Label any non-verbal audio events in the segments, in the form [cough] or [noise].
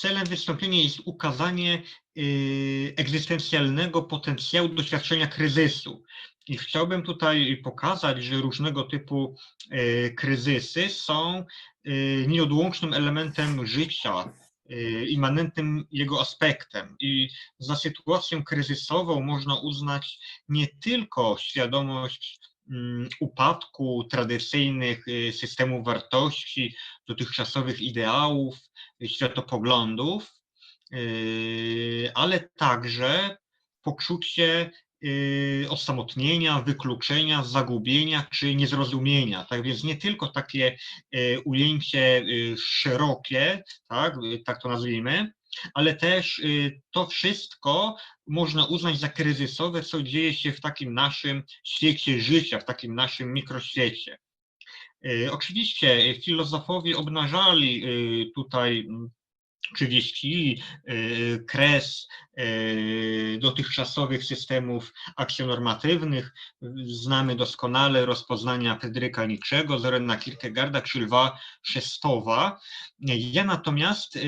celem wystąpienia jest ukazanie y, egzystencjalnego potencjału doświadczenia kryzysu. I chciałbym tutaj pokazać, że różnego typu y, kryzysy są y, nieodłącznym elementem życia, immanentnym jego aspektem. I za sytuację kryzysową można uznać nie tylko świadomość upadku tradycyjnych systemów wartości, dotychczasowych ideałów, światopoglądów, yy, ale także poczucie osamotnienia, wykluczenia, zagubienia czy niezrozumienia. Tak więc nie tylko takie ujęcie szerokie, tak, tak to nazwijmy, ale też to wszystko można uznać za kryzysowe, co dzieje się w takim naszym świecie życia, w takim naszym mikroświecie. Oczywiście filozofowie obnażali tutaj czy wieścili kres dotychczasowych systemów akcjonormatywnych. Znamy doskonale rozpoznania Fryderyka Niczego, Zorena Kierkegaarda czy Lwa Szestowa. Ja natomiast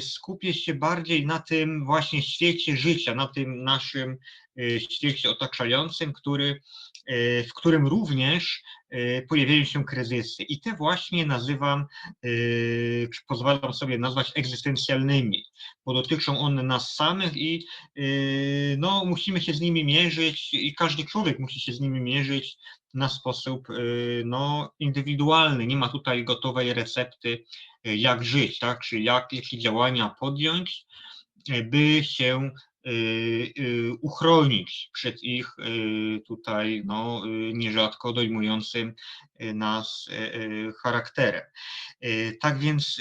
skupię się bardziej na tym właśnie świecie życia, na tym naszym świecie otaczającym, który E, w którym również e, pojawiają się kryzysy. I te właśnie nazywam, e, czy pozwalam sobie nazwać egzystencjalnymi, bo dotyczą one nas samych i no, musimy się z nimi mierzyć i każdy człowiek musi się z nimi mierzyć na sposób no, indywidualny. Nie ma tutaj gotowej recepty, jak żyć, tak? czy jak, jakie działania podjąć, by się uchronić przed ich y, tutaj no, nierzadko dojmującym nas charakterem. Tak więc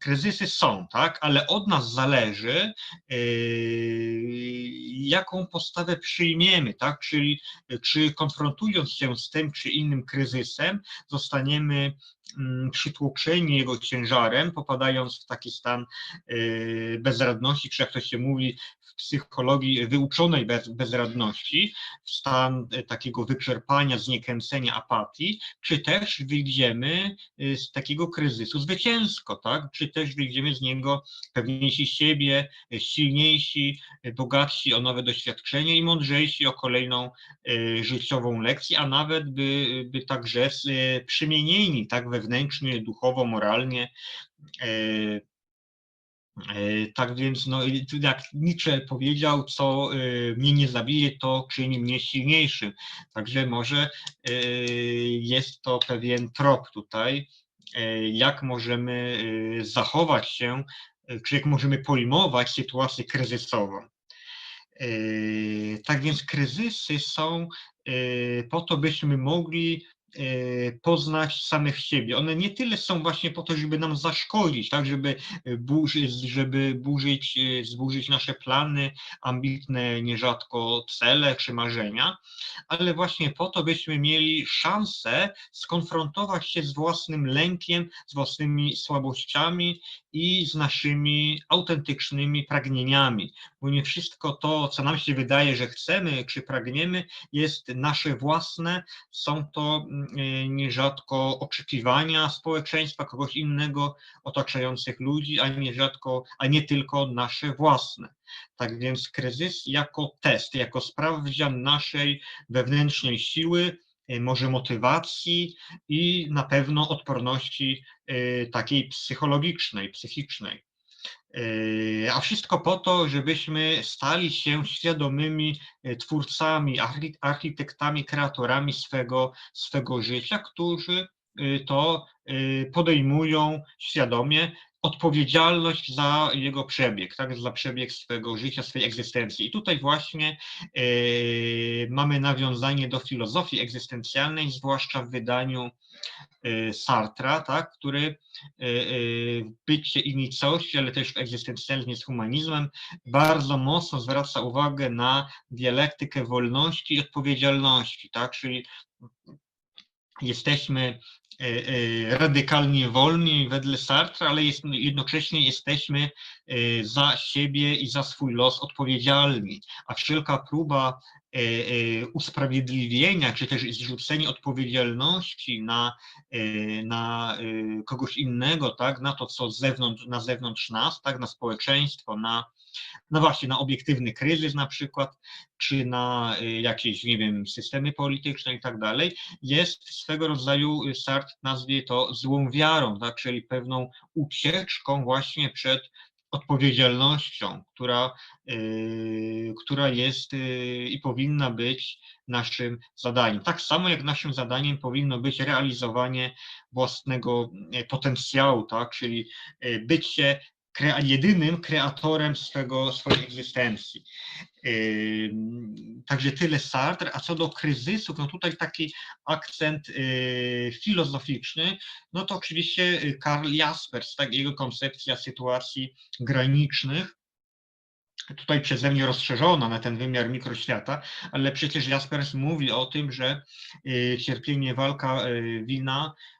kryzysy są, tak, ale od nas zależy, jaką postawę przyjmiemy, tak, czyli czy konfrontując się z tym czy innym kryzysem, zostaniemy przytłoczeni jego ciężarem, popadając w taki stan y, bezradności, czy jak to się mówi w psychologii, wyuczonej bez, bezradności, w stan y, takiego wyczerpania, zniechęcenia, apatii, czy też wyjdziemy y, z takiego kryzysu zwycięsko, tak? czy też wyjdziemy z niego pewniejsi siebie, silniejsi, bogatsi o nowe doświadczenie i mądrzejsi o kolejną życiową lekcję, a nawet by, by także przemienieni tak wewnętrznie, wewnętrznie, duchowo, moralnie. E, e, tak więc, no, jak Nietzsche powiedział, co e, mnie nie zabije, to czyni mnie silniejszym. Także może jest to pewien trop tutaj, jak możemy zachować się, czy jak możemy pojmować sytuację kryzysową. Tak więc kryzysy są po to, byśmy mogli poznać samych siebie. One nie tyle są właśnie po to, żeby nam zaszkodzić, tak, żeby, e, burzyć, żeby burzyć, e, zburzyć nasze plany, ambitne nierzadko cele czy marzenia, ale właśnie po to, byśmy mieli szansę skonfrontować się z własnym lękiem, z własnymi słabościami i z naszymi autentycznymi pragnieniami, bo nie wszystko to, co nam się wydaje, że chcemy czy pragniemy, jest nasze własne, są to nierzadko oczekiwania społeczeństwa, kogoś innego, otaczających ludzi, a nierzadko, a nie tylko nasze własne. Tak więc kryzys jako test, jako sprawdzian naszej wewnętrznej siły, Y, może motywacji i na pewno odporności y, takiej psychologicznej, psychicznej. Y, a wszystko po to, żebyśmy stali się świadomymi twórcami, architektami, kreatorami swego, swego życia, którzy to podejmują świadomie, odpowiedzialność za jego przebieg, tak, za przebieg swojego życia, swojej egzystencji. I tutaj właśnie e, mamy nawiązanie do filozofii egzystencjalnej, zwłaszcza w wydaniu e, Sartra, tak, który e, w bycie i nicości, ale też w egzystencjalizmie z humanizmem, bardzo mocno zwraca uwagę na dialektykę wolności i odpowiedzialności, tak, czyli jesteśmy radykalnie wolni wedle Sartre, ale jest, jednocześnie jesteśmy e, za siebie i za swój los odpowiedzialni, a wszelka próba e, e, usprawiedliwienia, czy też zrzucenie odpowiedzialności na, na kogoś innego, tak, na to, co z zewnątrz, na zewnątrz nas, tak, na społeczeństwo, na, no właśnie, na obiektywny kryzys na przykład, czy na jakieś, nie wiem, systemy polityczne i tak dalej, jest swego rodzaju, Sartre nazwie to złą wiarą, tak, czyli pewną ucieczką właśnie przed odpowiedzialnością, która, yy, która jest yy, i powinna być naszym zadaniem. Tak samo jak naszym zadaniem powinno być realizowanie własnego e, potencjału, tak? czyli bycie krea jedynym kreatorem swego, swojej egzystencji. Także tyle Sartre, a co do kryzysów, no tutaj taki akcent y, filozoficzny, no to oczywiście Karl Jaspers, tak, jego koncepcja sytuacji granicznych, tutaj przeze mnie rozszerzona na ten wymiar mikroświata, ale przecież Jaspers mówi o tym, że cierpienie, walka, wina Yy,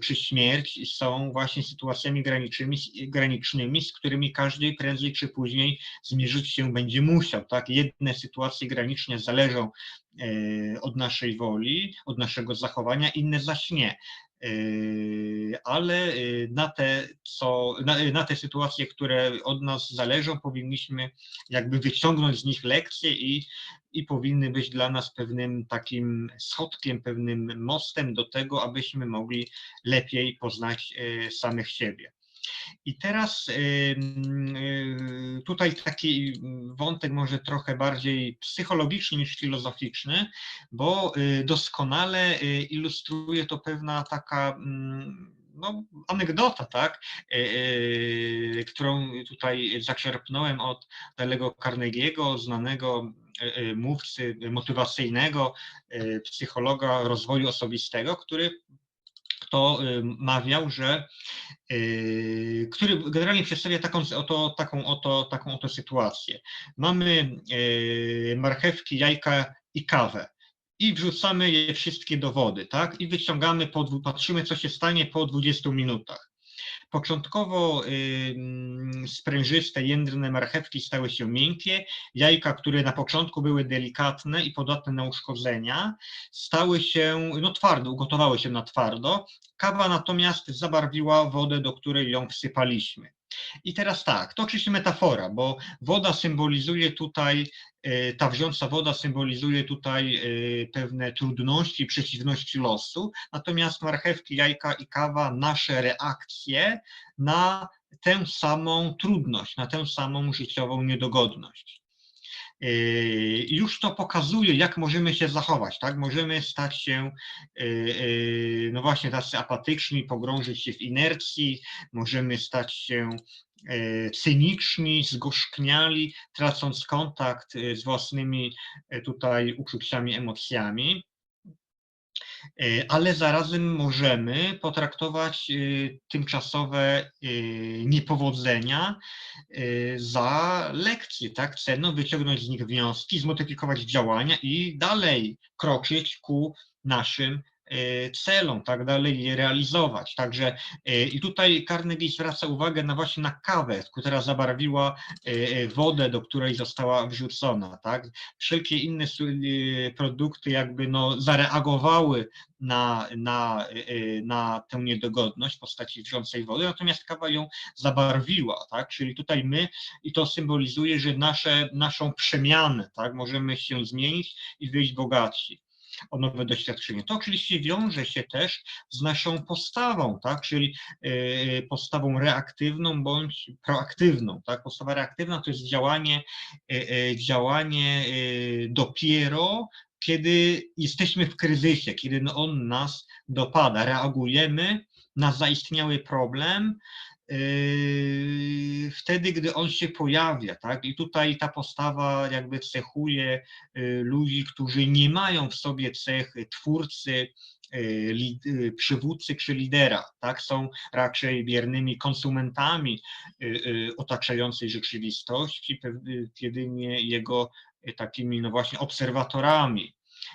czy śmierć są właśnie sytuacjami granicznymi, granicznymi, z którymi każdy prędzej czy później zmierzyć się będzie musiał. Tak? Jedne sytuacje graniczne zależą yy, od naszej woli, od naszego zachowania, inne zaś nie. Yy, ale yy, na te, co, na, na, te sytuacje, które od nas zależą, powinniśmy jakby wyciągnąć z nich lekcje i, i powinny być dla nas pewnym takim schodkiem, pewnym mostem do tego, abyśmy mogli lepiej poznać yy, samych siebie. I teraz tutaj taki wątek może trochę bardziej psychologiczny niż filozoficzny, bo y, doskonale y, ilustruje to pewna taka mm, no, anegdota, tak, którą tutaj zaczerpnąłem od Dalego Carnegie'ego, znanego mówcy motywacyjnego, psychologa rozwoju osobistego, który to mawiał, że y, który generalnie przedstawia taką oto, taką oto, taką oto sytuację. Mamy y, marchewki, jajka i kawę i wrzucamy je wszystkie do wody, tak? I wyciągamy, po, patrzymy, co się stanie po 20 minutach. Początkowo sprężyste, jędrne marchewki stały się miękkie, jajka, które na początku były delikatne i podatne na uszkodzenia, stały się no, twarde, ugotowały się na twardo. Kawa natomiast zabarwiła wodę, do której ją wsypaliśmy. I teraz tak, to oczywiście metafora, bo woda symbolizuje tutaj, e, ta wrząca woda symbolizuje tutaj e, pewne trudności, przeciwności losu, natomiast marchewki, jajka i kawa nasze reakcje na tę samą trudność, na tę samą życiową niedogodność. E, już to pokazuje, jak możemy się zachować, tak? Możemy stać się, no właśnie, tacy apatyczni, pogrążyć się w inercji, możemy stać się cyniczni, zgorzkniali, tracąc kontakt z własnymi tutaj uczuciami, emocjami. Ale zarazem możemy potraktować tymczasowe niepowodzenia za lekcje, tak? Cenno wyciągnąć z nich wnioski, zmodyfikować działania i dalej kroczyć ku naszym E, celom, tak dalej, je realizować. Także e, i tutaj Carnegie zwraca uwagę na właśnie na kawę, która zabarwiła e, wodę, do której została wrzucona, tak. Wszelkie inne produkty jakby no zareagowały na, na, na tę niedogodność w postaci wrzącej wody, natomiast kawa ją zabarwiła, tak, czyli tutaj my, i to symbolizuje, że nasze, naszą przemianę, tak, możemy się zmienić i wyjść bogaci o nowe doświadczenie. To oczywiście wiąże się też z naszą postawą, tak? czyli e, postawą reaktywną bądź proaktywną. Tak? Postawa reaktywna to jest działanie, e, e, działanie dopiero kiedy jesteśmy w kryzysie, kiedy on nas dopada, reagujemy na zaistniały problem, wtedy, gdy on się pojawia, tak? I tutaj ta postawa jakby cechuje yy, ludzi, którzy nie mają w sobie cech twórcy, yy, przywódcy czy lidera, tak? Są raczej biernymi konsumentami otaczającej rzeczywistości, jedynie jego takimi, no właśnie, obserwatorami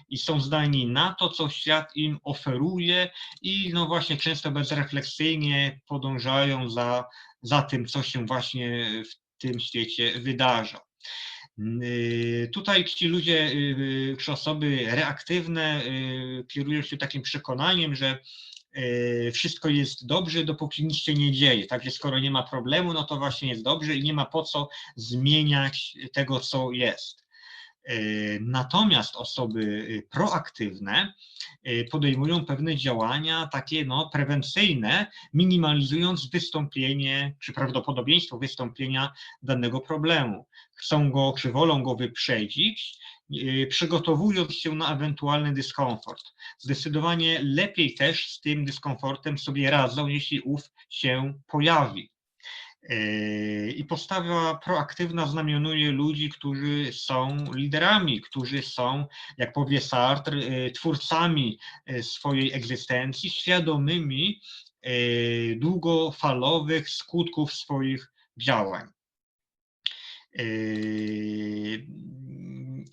i są zdani na to, co świat im oferuje i no właśnie często bezrefleksyjnie podążają za, za tym, co się właśnie w tym świecie wydarza. Y, Tutaj ci ludzie, y, czy osoby reaktywne y, kierują się takim przekonaniem, że wszystko jest dobrze, dopóki nic się nie dzieje. Także skoro nie ma problemu, no to właśnie jest dobrze i nie ma po co zmieniać tego, co jest. Y, Natomiast osoby y, proaktywne y, podejmują pewne działania takie no, prewencyjne, minimalizując wystąpienie czy prawdopodobieństwo wystąpienia danego problemu. Chcą go czy wolą go wyprzedzić, y, przygotowując się na ewentualny dyskomfort. Zdecydowanie lepiej też z tym dyskomfortem sobie radzą, jeśli ów się pojawi. Yy, I postawa proaktywna znamionuje ludzi, którzy są liderami, którzy są, jak powie Sartre, yy, twórcami yy, swojej egzystencji, świadomymi długofalowych skutków swoich działań.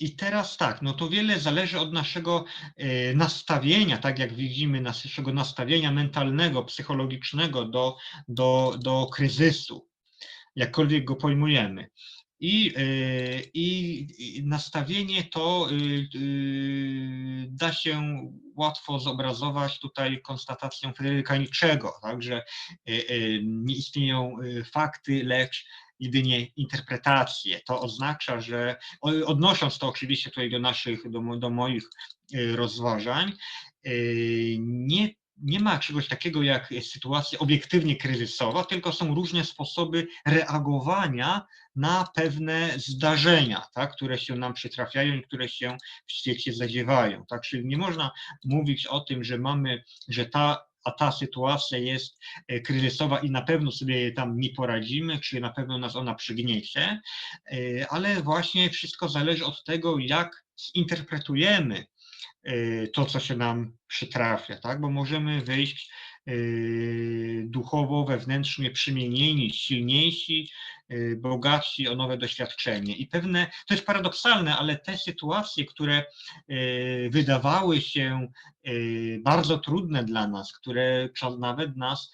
I teraz tak, no to wiele zależy od naszego nastawienia, tak jak widzimy, naszego nastawienia mentalnego, psychologicznego do, do, do kryzysu, jakkolwiek go pojmujemy. I, i, i nastawienie to da się łatwo zobrazować tutaj konstatacją Fryderyka Niczego, tak, że nie istnieją fakty, lecz jedynie interpretacje. To oznacza, że odnosząc to oczywiście tutaj do naszych, do, do moich y, rozważań, y, nie nie ma czegoś takiego jak sytuacja obiektywnie kryzysowa, tylko są różne sposoby reagowania na pewne zdarzenia, tak, które się nam przytrafiają i które się w świecie zadziewają. Tak? Czyli nie można mówić o tym, że mamy, że ta a ta sytuacja jest e, kryzysowa i na pewno sobie tam nie poradzimy, czy na pewno nas ona przygniesie, e, ale właśnie wszystko zależy od tego, jak zinterpretujemy e, to, co się nam przytrafia, tak? bo możemy wyjść duchowo, wewnętrznie przemienieni, silniejsi, Y, bogatsi o nowe doświadczenie. I pewne, to jest paradoksalne, ale te sytuacje, które y, wydawały się y, bardzo trudne dla nas, które nawet nas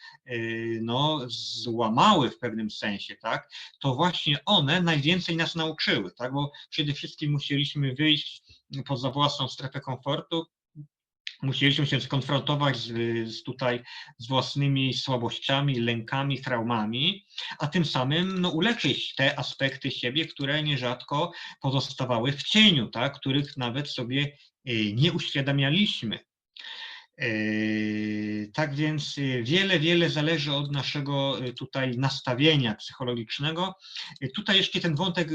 no, złamały w pewnym sensie, tak, to właśnie one najwięcej nas nauczyły, tak, bo przede wszystkim musieliśmy wyjść poza własną strefę komfortu, musieliśmy się skonfrontować z, z, tutaj z własnymi słabościami, lękami, traumami, a tym samym no, uleczyć te aspekty siebie, które nierzadko pozostawały w cieniu, tak, których nawet sobie y, nie uświadamialiśmy. Yy, tak więc y, wiele, wiele zależy od naszego y, tutaj nastawienia psychologicznego. Y, tutaj jeszcze ten wątek,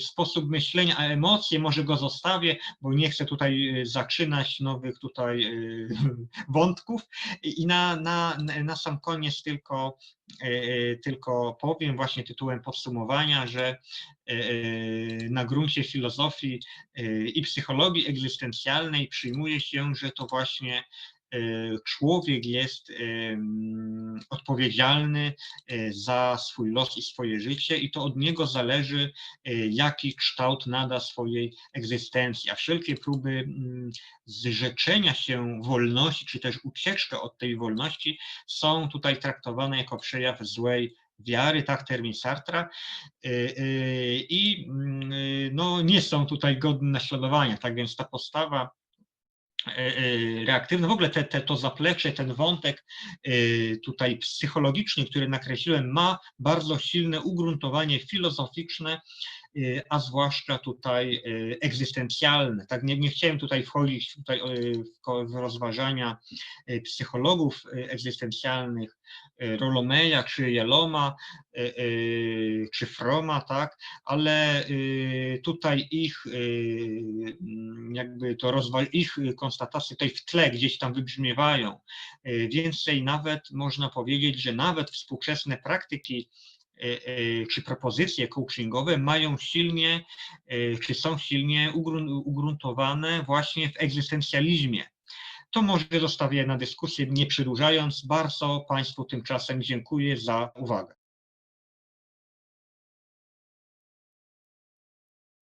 sposób myślenia, a emocje, może go zostawię, bo nie chcę tutaj zaczynać nowych tutaj [laughs] wątków. I na, na, na sam koniec tylko tylko powiem właśnie tytułem podsumowania, że e, na gruncie filozofii i psychologii egzystencjalnej przyjmuje się, że to właśnie E, człowiek jest e, odpowiedzialny e, za swój los i swoje życie i to od niego zależy, jaki kształt nada swojej egzystencji, a wszelkie próby zrzeczenia się wolności, czy też ucieczka od tej wolności są tutaj traktowane jako przejaw złej wiary, tak termin Sartra, i no, nie są tutaj godne naśladowania. Tak więc ta postawa E, e, reaktywne. W ogóle te, te, to zaplecze, ten wątek e, tutaj psychologiczny, który nakreśliłem, ma bardzo silne ugruntowanie filozoficzne a zwłaszcza tutaj y, egzystencjalne. Tak, nie, nie chciałem tutaj wchodzić tutaj w rozważania y, psychologów egzystencjalnych, Rolomeja, czy Jeloma, czy Froma, tak, ale tutaj ich jakby to rozwa- ich konstatacje tutaj w tle gdzieś tam wybrzmiewają. Więcej nawet można powiedzieć, że nawet współczesne praktyki czy propozycje coachingowe mają silnie, e, czy są silnie ugruntowane właśnie w egzystencjalizmie. To może zostawię na dyskusję, nie przedłużając. Bardzo Państwu tymczasem dziękuję za uwagę.